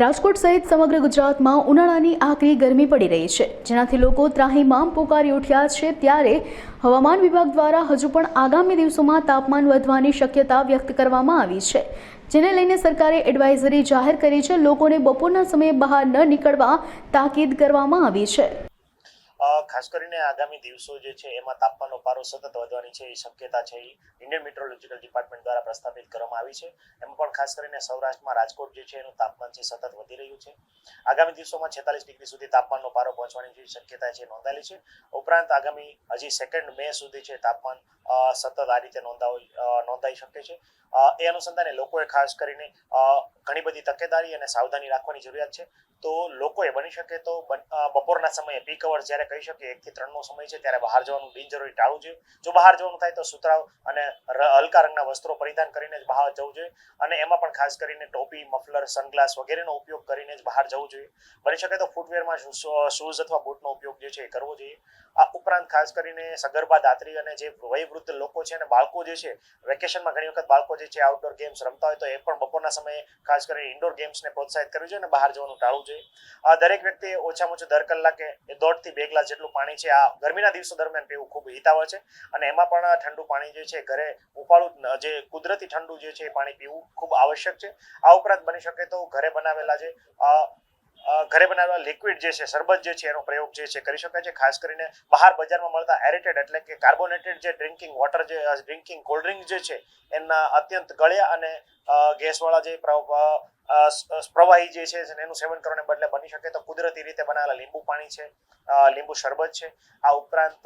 રાજકોટ સહિત સમગ્ર ગુજરાતમાં ઉનાળાની આકરી ગરમી પડી રહી છે. જેનાથી લોકો ત્રાહીમામ પોકારી ઉઠ્યા છે ત્યારે હવામાન વિભાગ દ્વારા હજુ પણ આગામી દિવસોમાં તાપમાન વધવાની શક્યતા વ્યક્ત કરવામાં આવી છે. જેને લઈને સરકારે એડવાઇઝરી જાહેર કરી છે. લોકોને બપોરના સમયે બહાર ન નીકળવા તાકીદ કરવામાં આવી છે. ખાસ કરીને આગામી દિવસો જે છે, એમાં તાપમાનનો પારો સતત વધવાની છે એ શક્યતા છે. એ ઇન્ડિયન મેટ્રોલોજીકલ ડિપાર્ટમેન્ટ દ્વારા પ્રસ્થાપિત કરવામાં આવી છે. એમાં પણ ખાસ કરીને સૌરાષ્ટ્રમાં રાજકોટ જે છે, એનું તાપમાન છે સતત વધી રહ્યું છે. આગામી દિવસોમાં છેતાલીસ ડિગ્રી સુધી તાપમાનનો પારો પહોંચવાની જે શક્યતા છે નોંધાયેલી છે. ઉપરાંત આગામી હજી સેકન્ડ મે સુધી છે તાપમાન સતત આ રીતે નોંધાવી નોંધાઈ શકે છે. એ અનુસંધાને લોકોએ ખાસ કરીને ઘણી બધી તકેદારી અને સાવધાની રાખવાની જરૂરિયાત છે. તો લોકોએ બની શકે તો બપોરના સમયે પીક અવર જ્યારે કહી શકીએ એકથી ત્રણનો સમય છે, ત્યારે બહાર જવાનું બિનજરૂરી ટાળવું જોઈએ. જો બહાર જવાનું થાય તો સુતરાવ અને હલકા રંગના વસ્ત્રો પરિધાન કરીને જ બહાર જવું જોઈએ. અને એમાં પણ ખાસ કરીને ટોપી, મફલર, સનગ્લાસ વગેરેનો ઉપયોગ કરીને જ બહાર જવું જોઈએ. બની શકે તો ફૂટવેરમાં શૂઝ અથવા બૂટનો ઉપયોગ જે છે એ કરવો જોઈએ. આ ઉપરાંત ખાસ કરીને સગર્ભા દાત્રી અને જે વયવૃદ્ધ લોકો છે અને બાળકો જે છે વેકેશનમાં ઘણી વખત બાળકો જે છે આઉટડોર ગેમ્સ રમતા હોય તો એ પણ બપોરના સમયે ખાસ કરીને ઇન્ડોર ગેમ્સને પ્રોત્સાહિત કરવી જોઈએ અને બહાર જવાનું ટાળવું જોઈએ. દરેક વ્યક્તિએ ઓછામાં ઓછું દર કલાકે દોઢથી બે ગ્લાસ જેટલું પાણી છે, આ ગરમીના દિવસો દરમિયાન પીવું ખૂબ હિતાવહ છે અને એમાં પણ ઠંડુ પાણી જે છે, ઘરે ઉપાડું જે કુદરતી ઠંડુ જે છે એ પાણી પીવું ખૂબ આવશ્યક છે. આ ઉપરાંત બની શકે તો ઘરે બનાવેલા જે ઘરે બનાવેલા લિક્વિડ જે છે, શરબત જે છે એનો પ્રયોગ જે છે કરી શકાય છે. ખાસ કરીને બહાર બજારમાં મળતા એરેટેડ એટલે કે કાર્બોનેટેડ જે ડ્રિંકિંગ વોટર જે ડ્રિંકિંગ કોલ્ડ ડ્રિંક જે છે, એના અત્યંત ગળ્યા અને ગેસવાળા જે પ્રવાહી જે છે એનું સેવન કરવાને બદલે બની શકે તો કુદરતી રીતે બનાવેલા લીંબુ પાણી છે લીંબુ શરબત છે. આ ઉપરાંત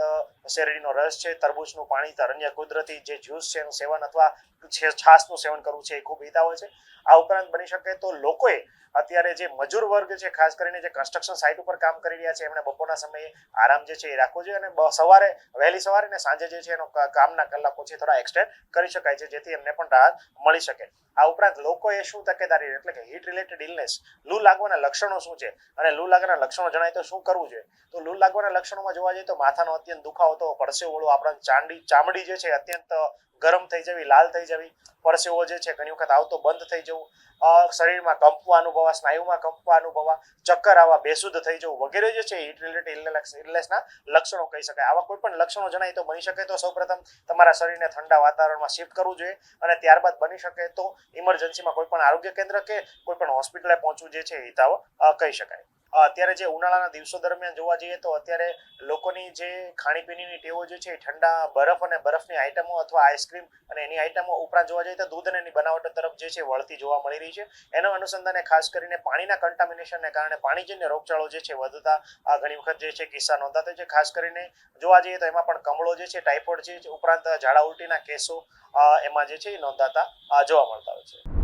શેરડીનો રસ છે, તરબૂચનું પાણી અન્ય કુદરતી જે જ્યુસ છે એનું સેવન અથવા છાશનું સેવન કરવું છે એ ખૂબ હિતાવહ છે. આ ઉપરાંત બની શકે તો લોકોએ અત્યારે જે મજૂર વર્ગ છે, ખાસ કરીને જે કન્સ્ટ્રક્શન સાઇટ ઉપર કામ કરી રહ્યા છે, એમણે બપોરના સમયે આરામ જે છે એ રાખવો જોઈએ અને સવારે, વહેલી સવારે ને સાંજે જે છે એનો કામના કલાકો છે થોડા એક્સટેન્ડ કરી શકાય છે, જેથી એમને પણ રાહત મળી શકે. આ ઉપરાંત લોકોએ શું તકેદારી એટલે કે હીટ રિલેટેડ ઇલનેસ લૂ લાગવાના લક્ષણો શું છે? અને લૂ લાગવાના લક્ષણો જણાય તો શું કરવું જોઈએ તો લૂ લાગવાના લક્ષણોમાં જોવા જઈએ તો માથાનો અત્યંત દુખાવો તો પડશે વળો આપણા ચાંડી, ચામડી જે છે અત્યંત ગરમ થઈ જવી, લાલ થઈ જવી. પરસેવો જે છે, ઘણી વખત આવતો બંધ થઈ જવું. શરીરમાં કંપવા અનુભવા સ્નાયુમાં કંપવા અનુભવા ચક્કર આવવા બેસુદ્ધ થઈ જવું વગેરે જે છે હીટ રિલેટેડ ઇલનેસના લક્ષણો કહી શકાય. આવા કોઈ પણ લક્ષણો જણાય તો બની શકે તો સૌપ્રથમ તમારા શરીરને ઠંડા વાતાવરણમાં શિફ્ટ કરવું જોઈએ અને ત્યારબાદ બની શકે તો ઇમરજન્સીમાં કોઈ પણ આરોગ્ય કેન્દ્ર કે કોઈ પણ હોસ્પિટલે પહોંચવું જે છે, એ હિતાવ કહી શકાય. અત્યારે જે ઉનાળાના દિવસો દરમિયાન જોવા જઈએ તો અત્યારે લોકોની જે ખાણીપીણીની ટેવો જે છે ઠંડા બરફ અને બરફની આઇટમો અથવા આઈસ્ક્રીમ અને એની આઇટમો ઉપરાંત જોવા જઈએ તો દૂધ અને એની બનાવટો તરફ જે છે વળતી જોવા મળી રહી છે. એનો અનુસંધાને ખાસ કરીને પાણીના કન્ટામિનેશનને કારણે પાણીજન્ય રોગચાળો જે છે વધતા ઘણી વખત જે છે કિસ્સા નોંધાતા છે. ખાસ કરીને જોવા જઈએ તો એમાં પણ કમળો જે છે ટાઇફોઇડ છે ઉપરાંત ઝાડા ઉલટીના કેસો એમાં જે છે એ નોંધાતા જોવા મળતા હોય છે.